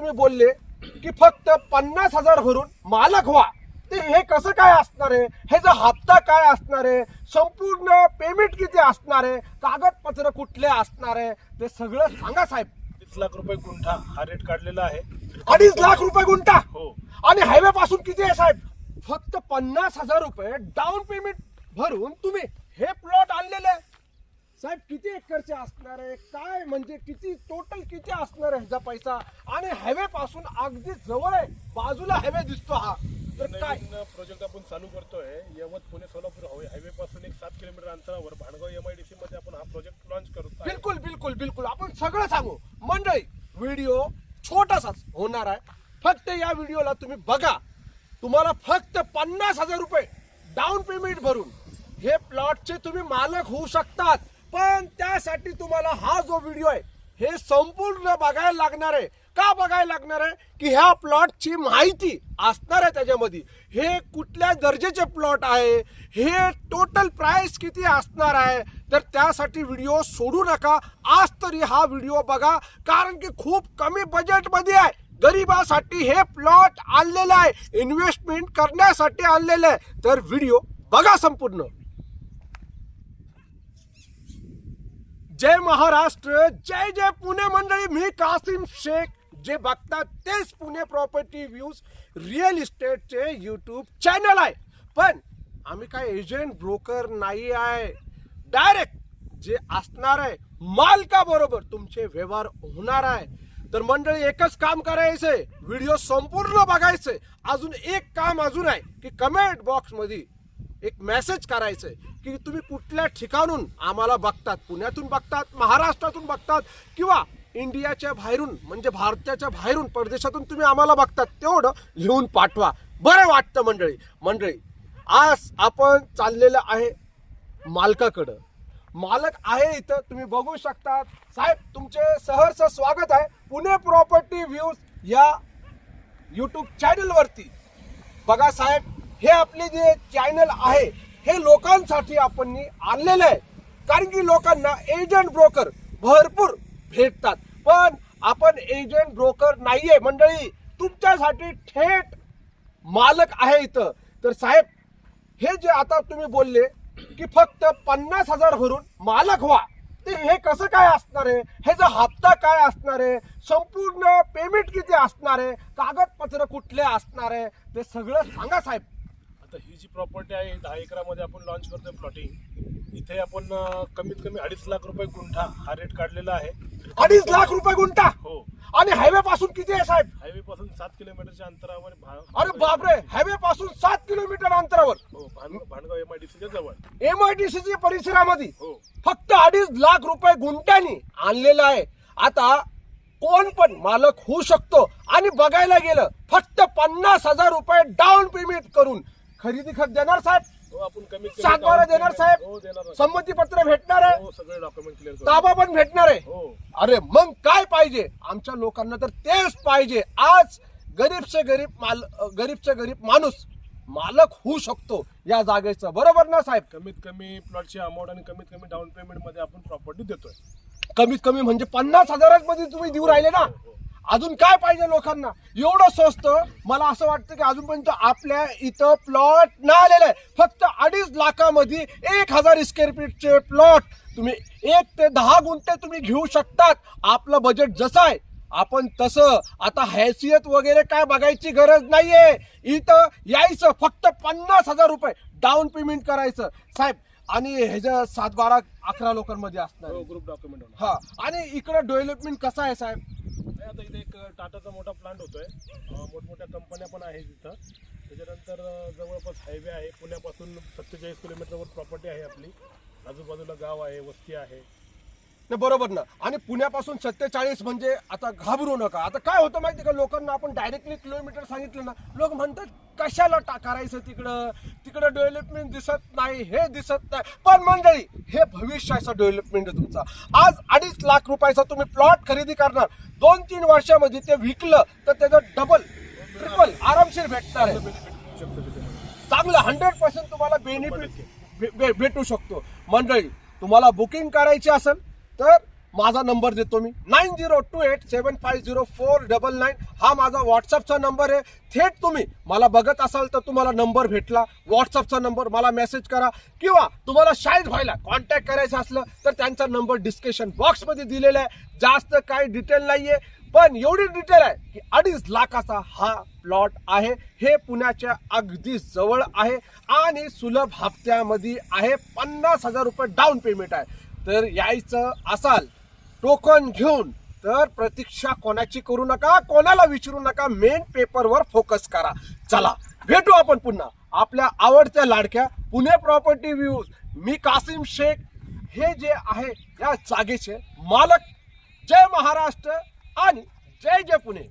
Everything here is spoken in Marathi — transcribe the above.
तुम्ही बोलले की फक्त पन्नास हजार भरून मालक व्हा. ते हे कसं काय असणार आहे? ह्याचा हप्ता काय असणार आहे? संपूर्ण पेमेंट किती असणार आहे? कागदपत्र कुठले असणार आहे? ते सगळं सांगा साहेब. तीस लाख रुपये गुंठा हा रेट काढलेला आहे. अडीच लाख रुपये गुंठा? हो. आणि हायवे पासून किती आहे साहेब? फक्त पन्नास हजार रुपये डाऊन पेमेंट भरून तुम्ही हे प्लॉट आणलेले आहे. साहेब किती एकरचे असणार आहे काय म्हणजे किती टोटल किती असणार आहे ह्याचा पैसा? आणि हायवे पासून अगदी जवळ आहे बाजूला हायवे दिसतो हा. तर काय? नवीन प्रोजेक्ट आपण चालू करतोय यवत पुणे सोलापूर हायवे पासून एक सात किलोमीटर अंतरावर Bhangaon M I D C मध्ये आपण हा प्रोजेक्ट लॉन्च करतो. बिलकुल बिलकुल बिलकुल. आपण सगळं सांगू. मंडळी व्हिडिओ छोटासाच होणार आहे. फक्त या व्हिडिओला तुम्ही बघा. तुम्हाला फक्त पन्नास हजार रुपये डाऊन पेमेंट भरून हे प्लॉटचे तुम्ही मालक होऊ शकतात. पण त्यासाठी तुम्हाला हा जो व्हिडिओ आहे हे संपूर्ण बघायला लागणार आहे. का बघायला लागणार आहे? की ह्या प्लॉटची माहिती असणार आहे त्याच्यामध्ये. हे कुठल्या दर्जाचे प्लॉट आहे? हे टोटल प्राइस किती असणार आहे? तर त्यासाठी व्हिडिओ सोडू नका. आज तरी हा व्हिडिओ बघा. कारण की खूप कमी बजेटमध्ये आहे. गरिबासाठी हे प्लॉट आणलेलं आहे. इन्व्हेस्टमेंट करण्यासाठी आणलेलं आहे. तर व्हिडिओ बघा संपूर्ण. जय महाराष्ट्र जय जय पुणे मंडळी मी कासिम शेख जे बघतात तेच पुणे प्रॉपर्टी व्ह्यूज रिअल इस्टेटचे यूट्यूब चॅनल आहे. पण आम्ही काय एजंट ब्रोकर नाही आहे. डायरेक्ट जे असणार आहे मालकाबरोबर तुमचे व्यवहार होणार आहे. तर मंडळी एकच काम करायचंय. व्हिडिओ संपूर्ण बघायचंय. अजून एक काम अजून आहे की कमेंट बॉक्समध्ये एक मेसेज करायचंय की तुम्ही कुठल्या ठिकाणून आम्हाला बघतात? पुण्यातून बघतात? महाराष्ट्रातून बघतात? किंवा इंडियाच्या बाहेरून म्हणजे भारताच्या बाहेरून परदेशातून तुम्ही आम्हाला बघतात? तेवढं लिहून पाठवा. बरं वाटतं मंडळी. मंडळी आज आपण चाललेलं आहे मालकाकडं. मालक आहे इथं तुम्ही बघू शकता साहेब तुमचे सहर्ष स्वागत आहे. पुणे प्रॉपर्टी व्ह्यूज या यूट्यूब चॅनलवरती बघा साहेब हे आपले जे चॅनल आहे हे लोकांसाठी आपण आणलेलं आहे. कारण की लोकांना एजंट ब्रोकर भरपूर भेटतात. पण आपण एजंट ब्रोकर नाहीये. मंडळी तुमच्यासाठी थेट मालक आहे इथं. तर साहेब हे जे आता तुम्ही बोलले की फक्त पन्नास हजार भरून मालक व्हा ते हे कसं काय असणार आहे? ह्याचा हप्ता काय असणार आहे? संपूर्ण पेमेंट किती असणार आहे? कागदपत्र कुठले असणार आहे? ते सगळं सांगा साहेब. आता ही जी प्रॉपर्टी आहे दहा एकरामध्ये आपण लॉन्च करतोय प्लॉटिंग इथे आपण कमीत कमी अडीच लाख रुपये गुंठा हा रेट काढलेला आहे. अडीच लाख रुपये गुंठा? हो. आणि हायवे पासून किती आहे साहेब? हायवे पासून सात किलोमीटरच्या अंतरावर अरे बापरे! हायवे पासून सात किलोमीटर अंतरावर. हो भान- भाणगाव एम आय डी सीच्या जवळ. एम आय डी सी परिसरामध्ये हो. फक्त अडीच लाख रुपये गुंठ्यानी आणलेलं आहे. आता कोण पण मालक होऊ शकतो आणि बघायला गेलं फक्त पन्नास हजार रुपये डाऊन पेमेंट करून खरेदी खत देणार साहेब. हो आपण कमी सातबारा देणार साहेब. हो. संमती पत्र भेटणार आहे. हो सगळे डॉक्युमेंट क्लिअर करू ताबा पण भेटणार आहे. हो. अरे मग काय पाहिजे? आमच्या लोकांना तर तेच पाहिजे. आज गरीब से गरीब माल गरीब से गरीब माणूस मालक होऊ शकतो या जागेचं. बरोबर ना साहेब? कमीत कमी प्लॉटची अमाऊंट आणि कमीत कमी डाऊन पेमेंटमध्ये आपण प्रॉपर्टी देतोय. कमीत कमी म्हणजे पन्नास हजारात मध्ये तुम्ही देऊ राहिले ना? अजून काय पाहिजे लोकांना? एवढं स्वस्त मला असं वाटतं की अजूनपर्यंत आपल्या इथं प्लॉट ना आलेलं आहे. फक्त अडीच लाखामध्ये एक हजार स्क्वेअर फीटचे प्लॉट तुम्ही एक ते दहा गुंठे तुम्ही घेऊ शकतात. आपलं बजेट जसं आहे आपण तसं. आता हैसियत वगैरे काय बघायची गरज नाहीये. इथं यायचं फक्त पन्नास हजार रुपये. डाऊन पेमेंट करायचं. साहेब आणि ह्याच्या सात बारा अकरा लोकांमध्ये असणार हो. ग्रुप डॉक्युमेंट हा आणि इकडे डेव्हलपमेंट कसं आहे साहेब? आता इथे एक टाटाचा मोठा प्लांट होतोय. मोठमोठ्या कंपन्या पण आहेत तिथं त्याच्यानंतर जवळपास हायवे आहे. पुण्यापासून सत्तेचाळीस किलोमीटरवर प्रॉपर्टी आहे आपली. आजूबाजूला गाव आहे वस्ती आहे. नाही बरोबर ना. आणि पुण्यापासून सत्तेचाळीस म्हणजे आता घाबरू नका. आता काय होतं माहिती का? लोकांना आपण डायरेक्टली किलोमीटर सांगितलं ना लोक म्हणतात कशाला टा करायचं तिकडं? तिकडं डेव्हलपमेंट दिसत नाही हे दिसत नाही. पण मंडळी हे भविष्याचं डेव्हलपमेंट आहे तुमचा. आज अडीच लाख रुपयाचा तुम्ही प्लॉट खरेदी करणार. दोन तीन वर्षामध्ये ते विकलं तर त्याचं डबल ट्रिपल आरामशीर भेटणार आहे. चांगलं हंड्रेड पर्सेंट तुम्हाला बेनिफिट भेटू शकतो. मंडळी तुम्हाला बुकिंग करायची असेल तर माझा नंबर देतो मी. Nine zero two eight seven five zero four double nine हा माझा व्हॉट्सअपचा नंबर आहे. थेट तुम्ही मला बघत असाल तर तुम्हाला नंबर भेटला. व्हॉट्सअपचा नंबर मला मेसेज करा किंवा तुम्हाला शाळेत व्हायला कॉन्टॅक्ट करायचं असलं तर त्यांचा नंबर डिस्क्रिप्शन बॉक्समध्ये दिलेला आहे. जास्त काही डिटेल नाही आहे पण एवढी डिटेल आहे की अडीच लाखाचा हा प्लॉट आहे. हे पुण्याच्या अगदी जवळ आहे आणि सुलभ हप्त्यामध्ये आहे. पन्नास हजार रुपये डाऊन पेमेंट आहे. तर यायचं असाल टोकन घेऊन तर प्रतीक्षा कोणाची करू नका कोणाला विचारू नका मेन पेपरवर फोकस करा. चला भेटू आपण पुन्हा. आपल्या आवडत्या लाडक्या पुणे प्रॉपर्टी व्ह्यूज मी कासिम शेख हे जे आहे या जागेचे मालक. जय महाराष्ट्र आणि जय जय पुणे.